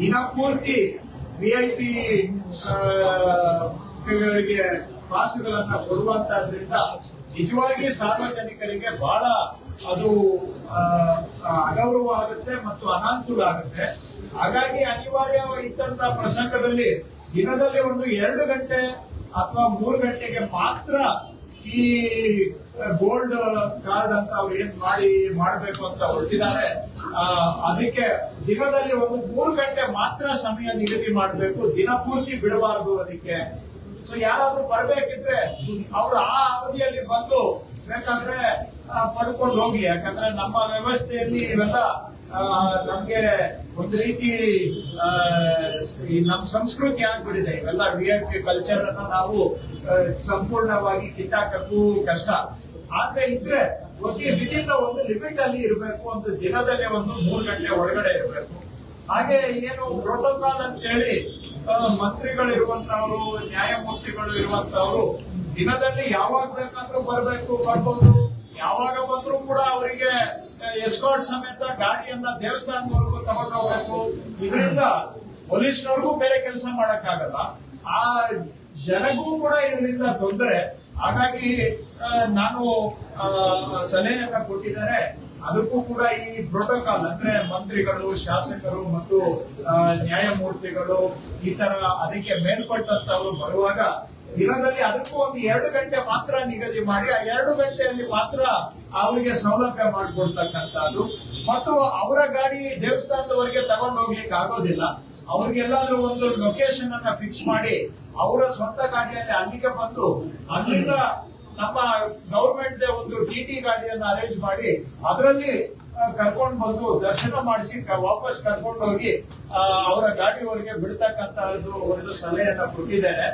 ದಿನ ಪೂರ್ತಿ V I P ಗಳಿಗೆ ಪಾಸ್ಗಳನ್ನ ಕೊಡುವಂತದ್ರಿಂದ ನಿಜವಾಗಿ ಸಾರ್ವಜನಿಕರಿಗೆ ಬಹಳ ಅದು ಅಗೌರವ ಆಗುತ್ತೆ ಮತ್ತು ಅನಾನುಕೂಲ ಆಗುತ್ತೆ. ಹಾಗಾಗಿ ಅನಿವಾರ್ಯ ಇದ್ದಂತ ಪ್ರಸಂಗದಲ್ಲಿ ದಿನದಲ್ಲಿ ಒಂದು ಎರಡು ಗಂಟೆ ಅಥವಾ ಮೂರು ಗಂಟೆಗೆ ಮಾತ್ರ ಈ ಗೋಲ್ಡ್ ಕಾರ್ಡ್ ಅಂತ ಅವ್ರು ಏನ್ ಮಾಡಿ, ಮಾಡಬೇಕು ಅಂತ ಹೊರಟಿದ್ದಾರೆ ಅದಕ್ಕೆ ದಿನದಲ್ಲಿ ಒಂದು ಮೂರು ಗಂಟೆ ಮಾತ್ರ ಸಮಯ ನಿಗದಿ ಮಾಡಬೇಕು, ದಿನ ಪೂರ್ತಿ ಬಿಡಬಾರದು ಅದಕ್ಕೆ. ಸೊ ಯಾರಾದ್ರೂ ಬರ್ಬೇಕಿದ್ರೆ ಅವ್ರು ಆ ಅವಧಿಯಲ್ಲಿ ಬಂದು, ಬೇಕಾದ್ರೆ ಪಡ್ಕೊಂಡು ಹೋಗ್ಲಿ. ಯಾಕಂದ್ರೆ ನಮ್ಮ ವ್ಯವಸ್ಥೆಯಲ್ಲಿ ಇವೆಲ್ಲ ನಮ್ಗೆ ಒಂದು ರೀತಿ ನಮ್ ಸಂಸ್ಕೃತಿ ಆಗ್ಬಿಟ್ಟಿದೆ. ಇವೆಲ್ಲ ವಿ ಆರ್ ಪಿ ಕಲ್ಚರ್ ಅನ್ನ ನಾವು ಸಂಪೂರ್ಣವಾಗಿ ಕಿತ್ತಾಕಕ್ಕೂ ಕಷ್ಟ. ಆದ್ರೆ ಇದ್ರೆ ವಿಧಿನ ಒಂದು ಲಿಮಿಟ್ ಅಲ್ಲಿ ಇರಬೇಕು, ಒಂದು ದಿನದಲ್ಲಿ ಒಂದು ಮೂರು ಗಂಟೆ ಒಳಗಡೆ ಇರಬೇಕು. ಹಾಗೆ ಏನು ಪ್ರೋಟೋಕಾಲ್ ಅಂತ ಹೇಳಿ ಮಂತ್ರಿಗಳು ಇರುವಂತವ್ರು ನ್ಯಾಯಮೂರ್ತಿಗಳು ಇರುವಂತವ್ರು ದಿನದಲ್ಲಿ ಯಾವಾಗ ಬೇಕಾದ್ರೂ ಬರಬೇಕು, ಬರ್ಬೋದು. ಯಾವಾಗ ಬಂದ್ರೂ ಕೂಡ ಅವರಿಗೆ ಎಸ್ಕಾಟ್ ಸಮೇತ ಗಾಡಿಯನ್ನ ದೇವಸ್ಥಾನದವರೆಗೂ ತಗೊಂಡು ಹೋಗ್ಬೇಕು ಇದರಿಂದ ಪೊಲೀಸ್ನವ್ರಿಗೂ ಬೇರೆ ಕೆಲಸ ಮಾಡಕ್ಕಾಗಲ್ಲ. ಆ ಜನಗೂ ಕೂಡ ಇದರಿಂದ ತೊಂದರೆ. ಹಾಗಾಗಿ ನಾನು ಸಲಹೆಯನ್ನ ಕೊಟ್ಟಿದ್ದಾರೆ. ಅದಕ್ಕೂ ಕೂಡ ಈ ಪ್ರೋಟೋಕಾಲ್ ಅಂದ್ರೆ ಮಂತ್ರಿಗಳು, ಶಾಸಕರು ಮತ್ತು ನ್ಯಾಯಮೂರ್ತಿಗಳು ಈ ತರ ಅದಕ್ಕೆ ಮೇಲ್ಪಟ್ಟಂತವರು ಬರುವಾಗ ದಿನದಲ್ಲಿ ಅದಕ್ಕೂ ಒಂದು ಎರಡು ಗಂಟೆ ಮಾತ್ರ ನಿಗದಿ ಮಾಡಿ, ಆ ಎರಡು ಗಂಟೆಯಲ್ಲಿ ಮಾತ್ರ ಅವರಿಗೆ ಸೌಲಭ್ಯ ಮಾಡಿಕೊಡ್ತಕ್ಕಂಥದ್ದು. ಮತ್ತು ಅವರ ಗಾಡಿ ದೇವಸ್ಥಾನದವರೆಗೆ ತಗೊಂಡು ಹೋಗ್ಲಿಕ್ಕೆ ಆಗೋದಿಲ್ಲ. ಅವ್ರಿಗೆಲ್ಲಾದ್ರೂ ಒಂದು ಲೊಕೇಶನ್ ಅನ್ನ ಫಿಕ್ಸ್ ಮಾಡಿ ಅವರ ಸ್ವಂತ ಗಾಡಿಯಲ್ಲಿ ಅಲ್ಲಿಗೆ ಬಂದು ಅಲ್ಲಿಂದ ನಮ್ಮ ಗೌರ್ಮೆಂಟ್ ಟಿ ಗಾಡಿಯನ್ನ ಅರೇಂಜ್ ಮಾಡಿ ಅದರಲ್ಲಿ ಕರ್ಕೊಂಡು ಬಂದು ದರ್ಶನ ಮಾಡಿಸಿ ವಾಪಸ್ ಕರ್ಕೊಂಡು ಹೋಗಿ ಅವರ ಗಾಡಿಯವರಿಗೆ ಬಿಡ್ತಕ್ಕಂತಹದ್ದು ಒಂದು ಸಲಹೆಯನ್ನ ಕೊಟ್ಟಿದ್ದೇನೆ.